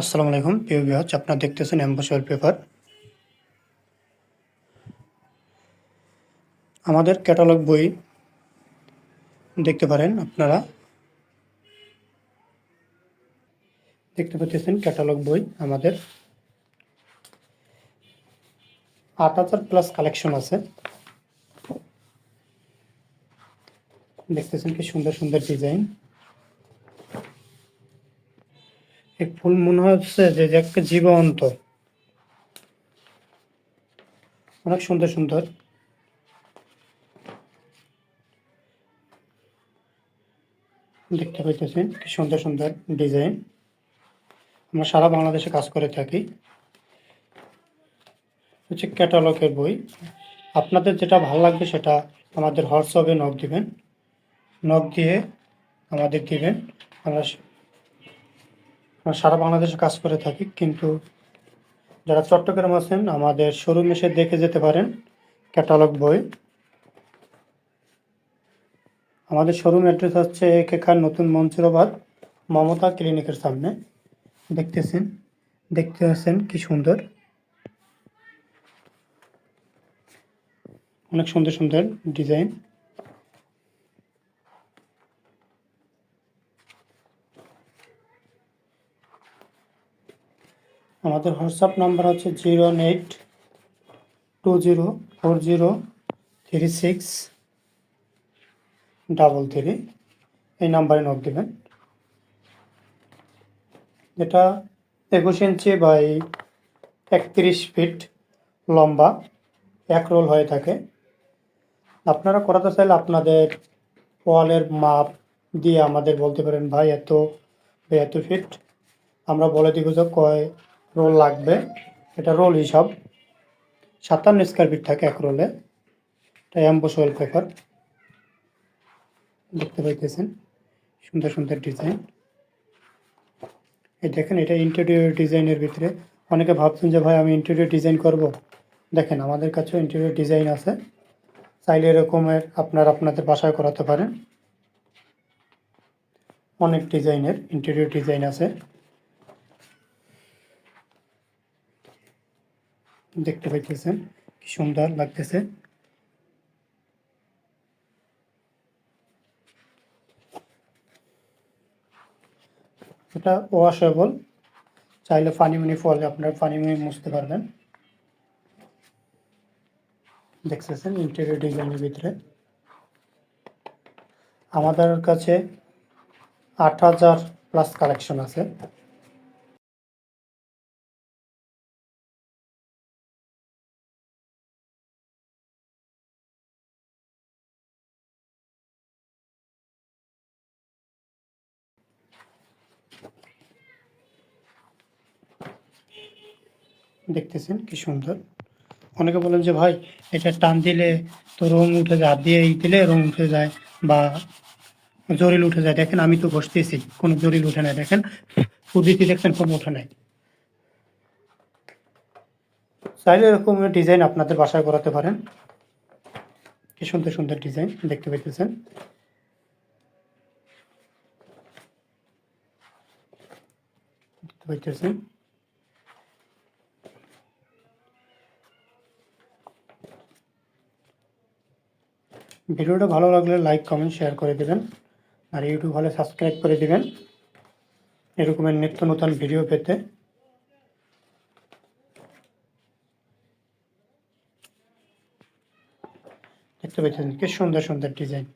আসসালামু আলাইকুম। প্রিয় বিহাজ আপনারা দেখতেছেন অ্যাম্বাসেডর পেপার। আমাদের ক্যাটালগ বই দেখতে পারেন আপনারা। দেখতে পাচ্ছেন ক্যাটালগ বই আমাদের। আট হাজার প্লাস কালেকশন আছে। দেখতেছেন কি সুন্দর সুন্দর ডিজাইন। এই ফুল মনে হচ্ছে যে একটা জীবন্ত। অনেক সুন্দর সুন্দর। দেখতে পাইতেছেন কি সুন্দর সুন্দর ডিজাইন। আমরা সারা বাংলাদেশে কাজ করে থাকি। হচ্ছে ক্যাটালগের বই। আপনাদের যেটা ভালো লাগবে সেটা আমাদের হোয়াটসঅ্যাপে নক দিবেন। নক দিয়ে আমাদের দিবেন। আমরা আমরা সারা বাংলাদেশে কাজ করে থাকি, কিন্তু যারা চট্টগ্রাম আছেন, আমাদের শোরুম এসে দেখে যেতে পারেন ক্যাটালগ বই। আমাদের শোরুম অ্যাড্রেস হচ্ছে একেকার নতুন মঞ্চুরাবাদ মমতা ক্লিনিকের সামনে। দেখতেছেন, দেখতে আছেন, কি সুন্দর। অনেক সুন্দর সুন্দর ডিজাইন আমাদের হোয়াটসঅ্যাপ নাম্বার হচ্ছে zero eight two zero four zero three six double three এই নাম্বারে নোট দেবেন। এটা একুশ ইঞ্চি বাই একত্রিশ ফিট লম্বা, এক রোল হয়ে থাকে। আপনারা করাতে চাইলে আপনাদের ওয়ালের মাপ দিয়ে আমাদের বলতে পারেন, ভাই, এত এত ফিট? আমরা বলে দিব যে কয় রোল লাগবে। এটা রোল হিসাব। সাতান্ন স্কোয়ার ফিট থাকে এক রোলে। এটা অ্যাম্বোস ওয়েল পেপার দেখতে পাইতেছেন। সুন্দর সুন্দর ডিজাইন এই দেখেন, এটা ইন্টেরিয়র ডিজাইনের ভিতরে। অনেকে ভাবছেন যে, ভাই, আমি ইন্টেরিয়র ডিজাইন করব? দেখেন, আমাদের কাছেও ইন্টেরিয়র ডিজাইন আছে। চাইলে এরকমের আপনার আপনাদের বাসায় করাতে পারেন। অনেক ডিজাইনের ইন্টেরিয়র ডিজাইন আছে। দেখতে পাইতেছেন, কি সুন্দর লাগতেছে। এটা ওয়াশেবল চাইলে পানি মুনি ফলে আপনার পানি মুনি মুছতে পারবেন। দেখতেছেন ইন্টেরিয়র ডিজাইনের ভিতরে। আমাদের কাছে আট হাজার প্লাস কালেকশন আছে। দেখতেছেন, কি সুন্দর। অনেকে বলেন যে, ভাই, এটা টান দিলে তো রং উঠে যায়, হাত দিয়ে দিলে রং উঠে যায় বা জরিল উঠে যায়। দেখেন, আমি তো বসতেছি, কোনো জরিল উঠে নাই, দেখেন। ফুদিতে দেখছেন, কোনো উঠে নাই। চাইলে এরকম ডিজাইন আপনাদের বাসায় করাতে পারেন। কি সুন্দর সুন্দর ডিজাইন, দেখতে পাইতেছেন। দেখতে পাইতেছেন। ভিডিওটা ভালো লাগলে লাইক কমেন্ট শেয়ার করে দেবেন। আর ইউটিউব হলে সাবস্ক্রাইব করে দেবেন। এরকমের নিত্য নতুন ভিডিও পেতে। দেখতে পাচ্ছেন কি সুন্দর সুন্দর ডিজাইন